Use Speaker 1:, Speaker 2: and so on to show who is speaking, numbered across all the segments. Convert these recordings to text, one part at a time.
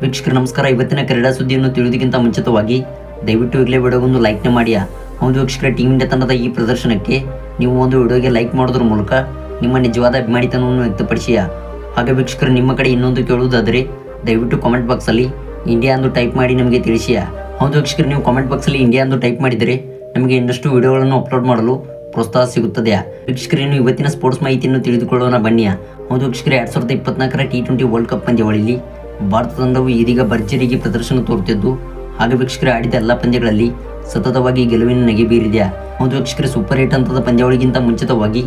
Speaker 1: ವೀಕ್ಷಕರ, ನಮಸ್ಕಾರ. ಇವತ್ತಿನ ಕ್ರೀಡಾ ಸುದ್ದಿಯನ್ನು ತಿಳಿಯೋದಕ್ಕಿಂತ ಮುಂಚಿತವಾಗಿ ದಯವಿಟ್ಟು ಈಗಲೇ ವಿಡಿಯೋಗೊಂದು ಲೈಕ್ನ ಮಾಡಿಯಾ? ಹೌದು ವೀಕ್ಷಕರ ಟೀಮ್ ಇಂಡಿಯಾ ತಂಡದ ಈ ಪ್ರದರ್ಶನಕ್ಕೆ ನೀವು ಒಂದು ವಿಡಿಯೋಗೆ ಲೈಕ್ ಮಾಡೋದ್ರ ಮೂಲಕ ನಿಮ್ಮ ನಿಜವಾದ ಅಭಿಮಾನಿತನವನ್ನು ವ್ಯಕ್ತಪಡಿಸಿಯಾ? ಹಾಗೆ ವೀಕ್ಷಕರು, ನಿಮ್ಮ ಕಡೆ ಇನ್ನೊಂದು ಕೇಳುವುದಾದರೆ ದಯವಿಟ್ಟು ಕಾಮೆಂಟ್ ಬಾಕ್ಸಲ್ಲಿ ಇಂಡಿಯಾ ಅಂದು ಟೈಪ್ ಮಾಡಿ ನಮಗೆ ತಿಳಿಸಿಯಾ? ಹೌದು ವೀಕ್ಷಕರು, ನೀವು ಕಾಮೆಂಟ್ ಬಾಕ್ಸಲ್ಲಿ ಇಂಡಿಯಾ ಅಂದು ಟೈಪ್ ಮಾಡಿದರೆ ನಮಗೆ ಇನ್ನಷ್ಟು ವಿಡಿಯೋಗಳನ್ನು ಅಪ್ಲೋಡ್ ಮಾಡಲು ಪ್ರೋತ್ಸಾಹ ಸಿಗುತ್ತದೆ ವೀಕ್ಷಕರೇನು ಇವತ್ತಿನ ಸ್ಪೋರ್ಟ್ಸ್ ಮಾಹಿತಿಯನ್ನು ತಿಳಿದುಕೊಳ್ಳೋಣ ಬನ್ನಿಯ? ಹೌದು ವೀಕ್ಷಕರೇ, ಎರಡು ಸಾವಿರದ ಇಪ್ಪತ್ನಾಲ್ಕರ ಟಿ ಟ್ವೆಂಟಿ ವರ್ಲ್ಡ್ ಕಪ್ ಪಂದ್ಯಾವಳಿಯಲ್ಲಿ ಭಾರತ ತಂಡವು ಇದೀಗ ಭರ್ಜರಿಗೆ ಪ್ರದರ್ಶನ ತೋರುತ್ತಿದ್ದು, ಹಾಗೆ ವೀಕ್ಷಕರು ಆಡಿದ ಎಲ್ಲ ಪಂದ್ಯಗಳಲ್ಲಿ ಸತತವಾಗಿ ಗೆಲುವಿನ ನಗೆ ಬೀರಿದೆ. ಹೌದು ವೀಕ್ಷಕರ ಸೂಪರ್ ಏಟ್ ಹಂತದ ಪಂದ್ಯಾವಳಿಗಿಂತ ಮುಂಚಿತವಾಗಿ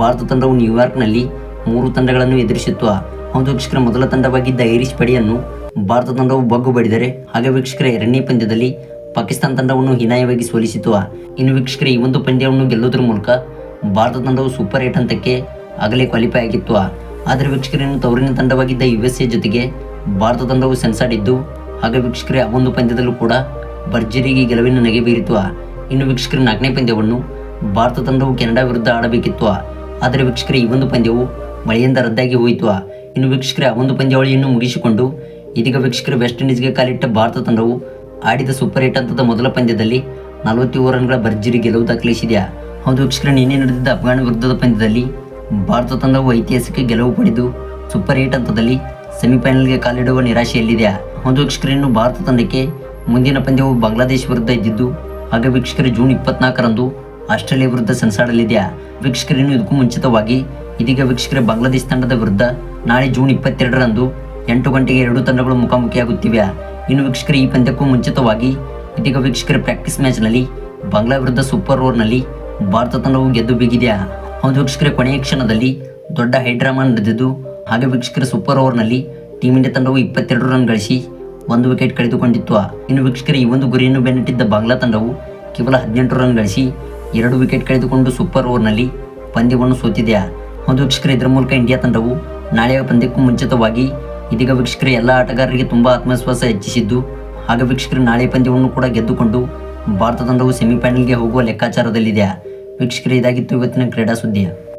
Speaker 1: ಭಾರತ ತಂಡವು ನ್ಯೂಯಾರ್ಕ್ನಲ್ಲಿ ಮೂರು ತಂಡಗಳನ್ನು ಎದುರಿಸಿತ್ತು. ಹೌದು ವೀಕ್ಷಕರ ಮೊದಲ ತಂಡವಾಗಿದ್ದ ಐರಿಷ್ ಪಡೆಯನ್ನು ಭಾರತ ತಂಡವು ಬಗ್ಗು ಬಡಿದರೆ, ಹಾಗೆ ವೀಕ್ಷಕರ ಎರಡನೇ ಪಂದ್ಯದಲ್ಲಿ ಪಾಕಿಸ್ತಾನ ತಂಡವನ್ನು ಹೀನಾಯವಾಗಿ ಸೋಲಿಸಿತು ಇನ್ನು ವೀಕ್ಷಕರ, ಈ ಒಂದು ಪಂದ್ಯವನ್ನು ಗೆಲ್ಲುವುದರ ಮೂಲಕ ಭಾರತ ತಂಡವು ಸೂಪರ್ ಏಟ್ ಹಂತಕ್ಕೆ ಆಗಲೇ ಕ್ವಾಲಿಫೈ ಆಗಿತ್ತು. ಆದರೆ ವೀಕ್ಷಕರನ್ನು ತವರಿನ ತಂಡವಾಗಿದ್ದ ಯು ಎಸ್ ಎ ಜೊತೆಗೆ ಭಾರತ ತಂಡವು ಸೆನ್ಸಾಡಿದ್ದು ಹಾಗೆ ವೀಕ್ಷಕರೇ ಒಂದು ಪಂದ್ಯದಲ್ಲೂ ಕೂಡ ಭರ್ಜರಿಗೆ ಗೆಲುವಿನ ನಗೆ ಬೀರಿತು ಇನ್ನು ವೀಕ್ಷಕರ ನಾಲ್ಕನೇ ಪಂದ್ಯವನ್ನು ಭಾರತ ತಂಡವು ಕೆನಡಾ ವಿರುದ್ಧ ಆಡಬೇಕಿತ್ತು ಆದರೆ ವೀಕ್ಷಕರೇ, ಈ ಒಂದು ಪಂದ್ಯವು ಮಳೆಯಿಂದ ರದ್ದಾಗಿ ಹೋಯಿತು ಇನ್ನು ವೀಕ್ಷಕರೇ ಒಂದು ಪಂದ್ಯಾವಳಿಯನ್ನು ಮುಗಿಸಿಕೊಂಡು, ಇದೀಗ ವೀಕ್ಷಕರ ವೆಸ್ಟ್ ಇಂಡೀಸ್ಗೆ ಕಾಲಿಟ್ಟ ಭಾರತ ತಂಡವು ಆಡಿದ ಸೂಪರ್ ಏಟ್ ಹಂತದ ಮೊದಲ ಪಂದ್ಯದಲ್ಲಿ ನಲವತ್ತೇಳು ರನ್ಗಳ ಭರ್ಜರಿ ಗೆಲುವು ದಾಖಲಿಸಿದೆ ಹೌದು ವೀಕ್ಷಕರ, ನಿನ್ನೆ ನಡೆದಿದ್ದ ಅಫ್ಘಾನ್ ವಿರುದ್ಧದ ಪಂದ್ಯದಲ್ಲಿ ಭಾರತ ತಂಡವು ಐತಿಹಾಸಿಕ ಗೆಲುವು ಪಡೆದು ಸೂಪರ್ ಏಟ್ ಹಂತದಲ್ಲಿ ಸೆಮಿಫೈನಲ್ಗೆ ಕಾಲಿಡುವ ನಿರಾಶೆಯಲ್ಲಿದೆ ಒಂದು ವೀಕ್ಷಕರನ್ನು ಭಾರತ ತಂಡಕ್ಕೆ ಮುಂದಿನ ಪಂದ್ಯವು ಬಾಂಗ್ಲಾದೇಶ ವಿರುದ್ಧ ಇದ್ದಿದ್ದು ಹಾಗೆ ವೀಕ್ಷಕರು ಜೂನ್ ಇಪ್ಪತ್ನಾಲ್ಕರಂದು ಆಸ್ಟ್ರೇಲಿಯಾ ವಿರುದ್ಧ ಸೆಣಸಾಡಲಿದೆ. ವೀಕ್ಷಕರನ್ನು ಇದಕ್ಕೂ ಮುಂಚಿತವಾಗಿ ಇದೀಗ ವೀಕ್ಷಕರ ಬಾಂಗ್ಲಾದೇಶ ತಂಡದ ವಿರುದ್ಧ ನಾಳೆ ಜೂನ್ ಇಪ್ಪತ್ತೆರಡರಂದು ಎಂಟು ಗಂಟೆಗೆ ಎರಡು ತಂಡಗಳು ಮುಖಾಮುಖಿಯಾಗುತ್ತಿವೆ. ಇನ್ನು ವೀಕ್ಷಕರು ಈ ಪಂದ್ಯಕ್ಕೂ ಮುಂಚಿತವಾಗಿ ಇದೀಗ ವೀಕ್ಷಕರ ಪ್ರಾಕ್ಟೀಸ್ ಮ್ಯಾಚ್ನಲ್ಲಿ ಬಾಂಗ್ಲಾ ವಿರುದ್ಧ ಸೂಪರ್ ಓವರ್ನಲ್ಲಿ ಭಾರತ ತಂಡವು ಗೆದ್ದು ಬೀಗಿದೆ. ಹೌದು ವೀಕ್ಷಕರ ಕೊನೆಯ ಕ್ಷಣದಲ್ಲಿ ದೊಡ್ಡ ಹೈಡ್ರಾಮಾ ನಡೆದಿದ್ದು ಹಾಗೆ ವೀಕ್ಷಕರ ಸೂಪರ್ ಓವರ್ನಲ್ಲಿ ಟೀಮ್ ಇಂಡಿಯಾ ತಂಡವು ಇಪ್ಪತ್ತೆರಡು ರನ್ ಗಳಿಸಿ ಒಂದು ವಿಕೆಟ್ ಕಳೆದುಕೊಂಡಿತ್ತು. ಇನ್ನು ವೀಕ್ಷಕರ, ಈ ಒಂದು ಗುರಿಯನ್ನು ಬೆನ್ನಟ್ಟಿದ್ದ ಬಾಂಗ್ಲಾ ತಂಡವು ಕೇವಲ ಹದಿನೆಂಟು ರನ್ ಗಳಿಸಿ ಎರಡು ವಿಕೆಟ್ ಕಳೆದುಕೊಂಡು ಸೂಪರ್ ಓವರ್ನಲ್ಲಿ ಪಂದ್ಯವನ್ನು ಸೋತಿದೆ. ಒಂದು ವೀಕ್ಷಕರ, ಇದರ ಮೂಲಕ ಇಂಡಿಯಾ ತಂಡವು ನಾಳೆಯ ಪಂದ್ಯಕ್ಕೂ ಮುಂಚಿತವಾಗಿ ಇದೀಗ ವೀಕ್ಷಕರ, ಎಲ್ಲ ಆಟಗಾರರಿಗೆ ತುಂಬ ಆತ್ಮವಿಶ್ವಾಸ ಹೆಚ್ಚಿಸಿದ್ದು, ಹಾಗೆ ವೀಕ್ಷಕರು, ನಾಳೆ ಪಂದ್ಯವನ್ನು ಕೂಡ ಗೆದ್ದುಕೊಂಡು ಭಾರತ ತಂಡವು ಸೆಮಿಫೈನಲ್ಗೆ ಹೋಗುವ ಲೆಕ್ಕಾಚಾರದಲ್ಲಿದೆ. ವೀಕ್ಷಕರು, ಇದಾಗಿತ್ತು ಇವತ್ತಿನ ಕ್ರೀಡಾ ಸುದ್ದಿ.